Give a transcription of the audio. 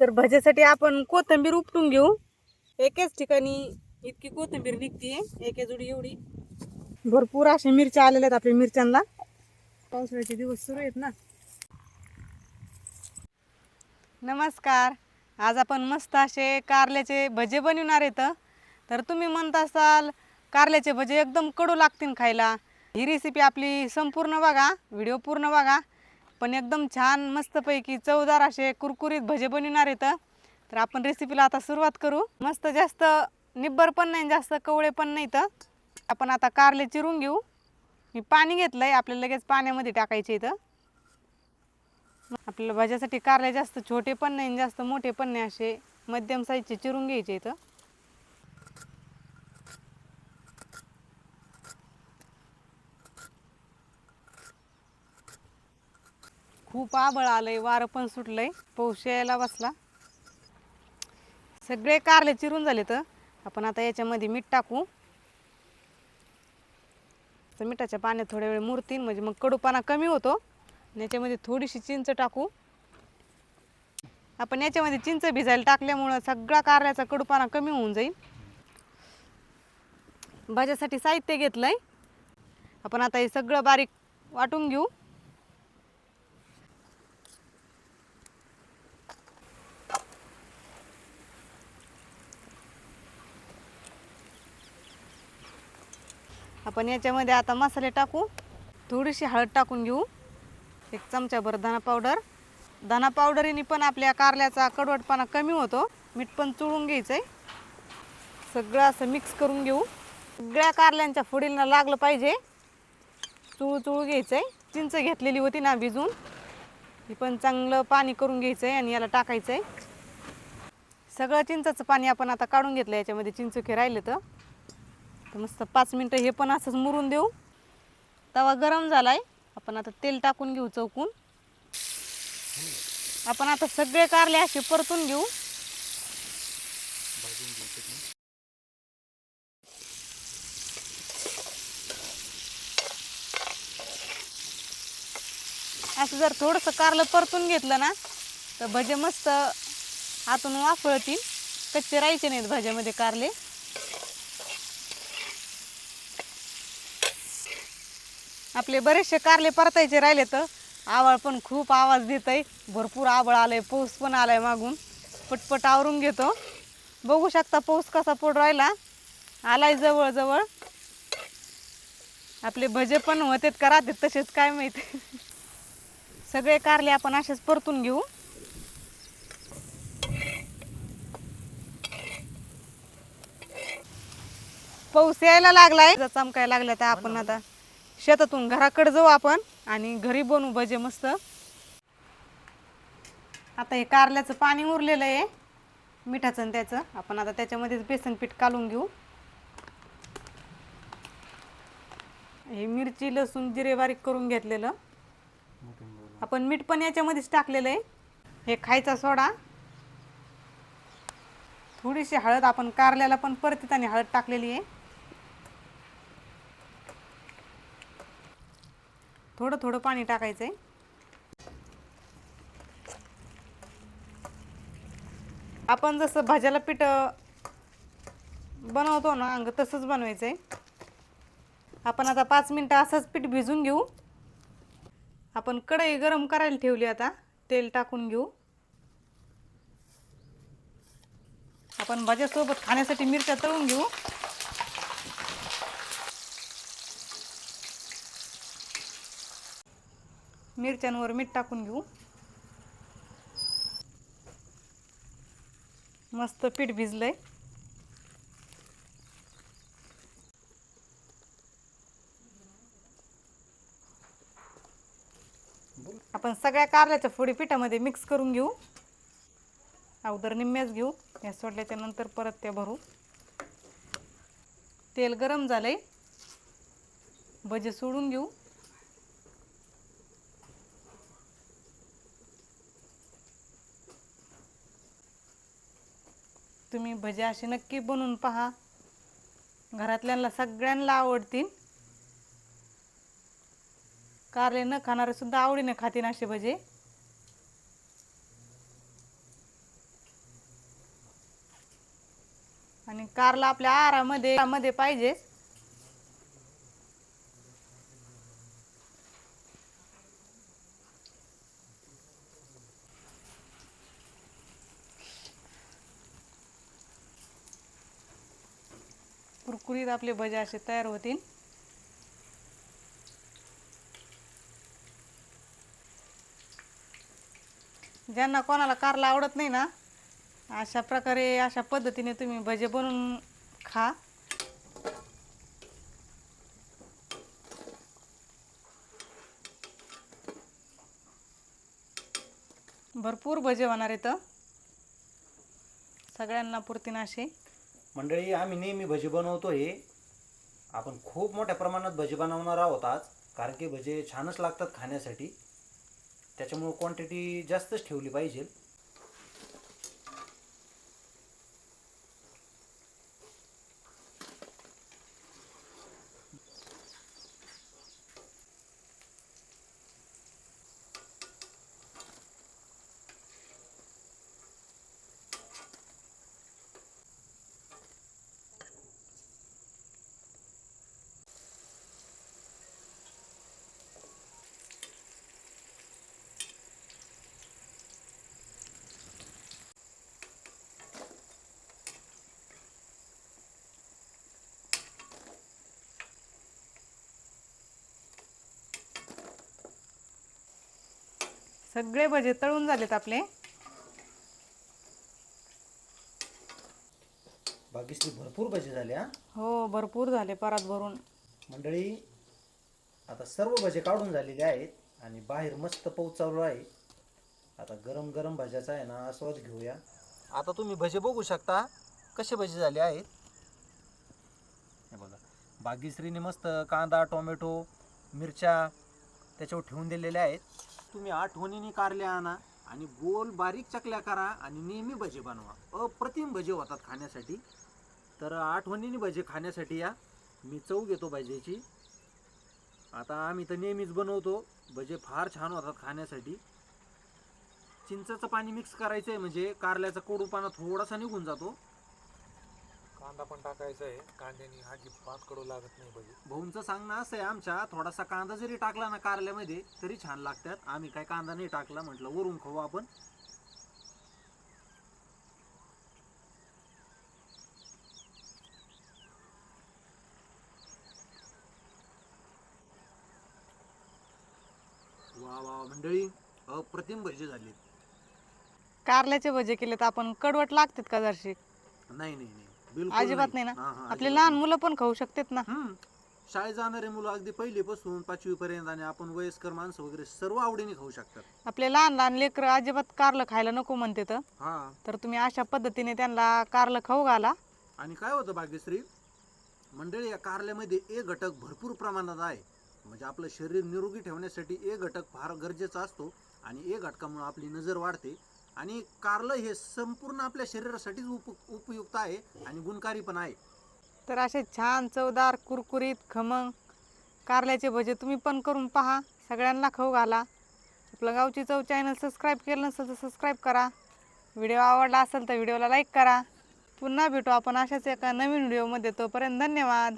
तर भज्यासाठी आपण कोथिंबीर उपटून घेऊ. एकाच ठिकाणी इतकी कोथिंबीर निघते एका जोडी एवढी. भरपूर अशा मिरच्या आलेल्या आहेत आपल्या मिरच्यांना. पावसाळ्याचे दिवस सुरू आहेत ना. नमस्कार. आज आपण मस्त असे कारल्याचे भजे बनवणार आहेत. तर तुम्ही म्हणत असाल कारल्याचे भजे एकदम कडू लागतील खायला. ही रेसिपी आपली संपूर्ण बघा. व्हिडिओ पूर्ण बघा. पण एकदम छान मस्तपैकी चवदार असे कुरकुरीत भजे बनवणार आहेत. तर आपण रेसिपीला आता सुरुवात करू. मस्त जास्त निब्बर पण नाही जास्त कवळे पण नाही तर आपण आता कारले चिरून घेऊ. मी पाणी घेतलं आहे आपल्याला लगेच पाण्यामध्ये टाकायचे इथं आपल्याला भाज्यासाठी कारले जास्त छोटे पण नाही आणि जास्त मोठे पण नाही असे मध्यम साईजचे चिरून घ्यायचे इथं खूप आबळ आलंय वारं पण सुटलंय. पाऊस यायला बसला. सगळे कारले चिरून झाले तर आपण आता याच्यामध्ये मीठ टाकू. तर मिठाच्या पाण्यात थोड्या वेळ मुरतील म्हणजे मग कडूपणा कमी होतो. आणि याच्यामध्ये थोडीशी चिंच टाकू. आपण याच्यामध्ये चिंच भिजायला टाकल्यामुळं सगळा कारल्याचा कडूपणा कमी होऊन जाईल भाज्यासाठी साहित्य घेतलंय. आपण आता हे सगळं बारीक वाटून घेऊ. आपण याच्यामध्ये आता मसाले टाकू. थोडीशी हळद टाकून घेऊ. एक चमचाभर धना पावडर. धना पावडरीने पण आपल्या कारल्याचा कडवटपणा कमी होतो. मीठ पण चुळून घ्यायचं आहे सगळं असं मिक्स करून घेऊ. सगळ्या कारल्यांच्या फोडीला लागलं पाहिजे. चुळू चुळू घ्यायचं आहे चिंच घेतलेली होती ना भिजून. ही पण चांगलं पाणी करून घ्यायचं आहे आणि याला टाकायचं आहे सगळं चिंचाचं पाणी आपण आता काढून घेतलं. याच्यामध्ये चिंचुके राहिले तर तर मस्त पाच मिनटं हे पण असंच मुरून देऊ. तवा गरम झाला आहे आपण आता तेल टाकून घेऊ चौकून. आपण आता सगळे कारले असे परतून घेऊ. असं जर थोडंसं कारलं परतून घेतलं ना तर भजे मस्त आतून वाफळतील. कच्चे राहायचे नाहीत भाज्यामध्ये कारले. आपले बरेचसे कारले परतायचे राहिले तर आवाळ पण खूप आवाज देत आहे भरपूर आवाळ आलंय पाऊस पण आलाय मागून. पटपट आवरून घेतो. बघू शकता पाऊस कसा पड राहिला. आलाय जवळ जवळ आपले भजे पण होतेत का राहतात तसेच काय माहिती. सगळे कारले आपण असेच परतून घेऊ. पाऊस यायला लागलाय. चमकायला लागला तर आपण आता शेतातून घराकडे जाऊ आपण आणि घरी बनवू भजे मस्त. आता हे कारल्याचं पाणी उरलेलं आहे मिठाचं आणि त्याचं. आपण आता त्याच्यामध्येच बेसन पीठ कालून घेऊ. हे मिरची लसूण जिरे बारीक करून घेतलेलं. आपण मीठ पण याच्यामध्येच टाकलेलं आहे. हे खायचा सोडा. थोडीशी हळद आपण कारल्याला पण परतीत आणि हळद टाकलेली आहे. थोडं थोडं पाणी टाकायचं आहे आपण जसं भाज्याला पीठ बनवतो ना अंग तसंच बनवायचं आहे आपण आता पाच मिनटं असंच पीठ भिजून घेऊ. आपण कढई गरम करायला ठेवली आता तेल टाकून घेऊ. आपण भाज्यासोबत खाण्यासाठी मिरच्या तळून घेऊ. मिरच्यांवर मीठ टाकून घेऊ. मस्त पीठ भिजलंय. आपण सगळ्या कारल्याच्या फोडी पिठामध्ये मिक्स करून घेऊ. अगोदर निम्म्याच घेऊ. या सोडल्याच्या नंतर परत त्या भरू. तेल गरम झालंय. भजे सोडून घेऊ. तुम्ही भजे असे नक्की बनवून पहा. घरातल्यांना सगळ्यांना आवडतील. कारले न खाणारे सुद्धा आवडीने खातील असे भजे. आणि कारला आपल्या आरामध्ये आरामध्ये पाहिजेच. कुरकुरीत आपले भजे असे तयार होतील. ज्यांना कोणाला कारला आवडत नाही ना अशा प्रकारे अशा पद्धतीने तुम्ही भजे बनवून खा. भरपूर भजे होणार इथं सगळ्यांना पुरतीन असे. मंडळी आम्ही नेहमी भजी बनवतो हे आपण खूप मोठ्या प्रमाणात भजी बनवणार आहोत आज कारण की भजे छानच लागतात खाण्यासाठी. त्याच्यामुळं क्वांटिटी जास्तच ठेवली पाहिजे. सगळे भजे तळून झालेत आपले. बाकीचे भरपूर भजे झाले हा? हो भरपूर झाले परात भरून. मंडळी आता सर्व भजे काढून झालेले आहेत आणि बाहेर मस्त पाऊस चालू आहे. आता गरम गरम भज्याचा आहे ना आस्वाद घेऊया. आता तुम्ही भजे बघू शकता कसे भजे झाले आहेत. हे बघा बागीश्रीने मस्त कांदा टोमॅटो मिरच्या त्याच्यावर ठेवून दिलेल्या आहेत. तुम्ही आठवणीने कारल्या आणा आणि गोल बारीक चकल्या करा आणि नेहमी भजे बनवा. अप्रतिम भजे होतात खाण्यासाठी. तर आठवणीने भजे खाण्यासाठी या. मी चव घेतो भजेची आता आम्ही तर नेहमीच बनवतो. भजे फार छान होतात खाण्यासाठी. चिंचाचं पाणी मिक्स करायचं आहे म्हणजे कारल्याचा कोडूपाना थोडासा निघून जातो. कांदा पण टाकायचा आहे. कांद्याने अजिबात कडू लागत नाही भजी भाऊंचं सांगणं असं आहे आमच्या थोडासा कांदा जरी टाकला ना कारल्यामध्ये तरी छान लागतात. आम्ही काय कांदा नाही टाकला म्हटलं वरून खाऊ आपण. वा वा मंडळी अप्रतिम भजी झाली. कारल्याचे भजे केले तर आपण कडवट लागतात का जरशी? नाही नाही नाही. बिलकुल अजिबात नाही. ना? हा, हा, आपले अजिबात लहान मुलं पण खाऊ शकतात ना. हम्म. शाळेत जाणारे मुलं अगदी पहिलीपासून पाचवी पर्यंत आणि आपण वयस्कर माणसं वगैरे सर्व आवडीने खाऊ शकतात. आपले लहान लहान लेकरं अजिबात कारलं खायला नको म्हणते तर. हा. तर तुम्ही अशा पद्धतीने त्यांना कारलं खाऊ घाला. आणि काय होतं भाग्यश्री? मंडळी या कारल्यामध्ये ए घटक भरपूर प्रमाणात आहे. म्हणजे आपलं शरीर निरोगी ठेवण्यासाठी ए घटक फार गरजेचा असतो आणि ए घटकामुळे आपली नजर वाढते. आणि कारलं हे संपूर्ण आपल्या शरीरासाठीच उप उपयुक्त आहे आणि गुणकारी पण आहे. तर असे छान चवदार कुरकुरीत खमंग कारल्याचे भजे तुम्ही पण करून पहा. सगळ्यांना खाऊ घाला. आपलं गावची चव चॅनल सबस्क्राईब केलं नसेल तर सबस्क्राईब करा. व्हिडिओ आवडला असेल तर व्हिडिओला लाईक करा. पुन्हा भेटू आपण अशाच एका नवीन व्हिडिओमध्ये तोपर्यंत धन्यवाद.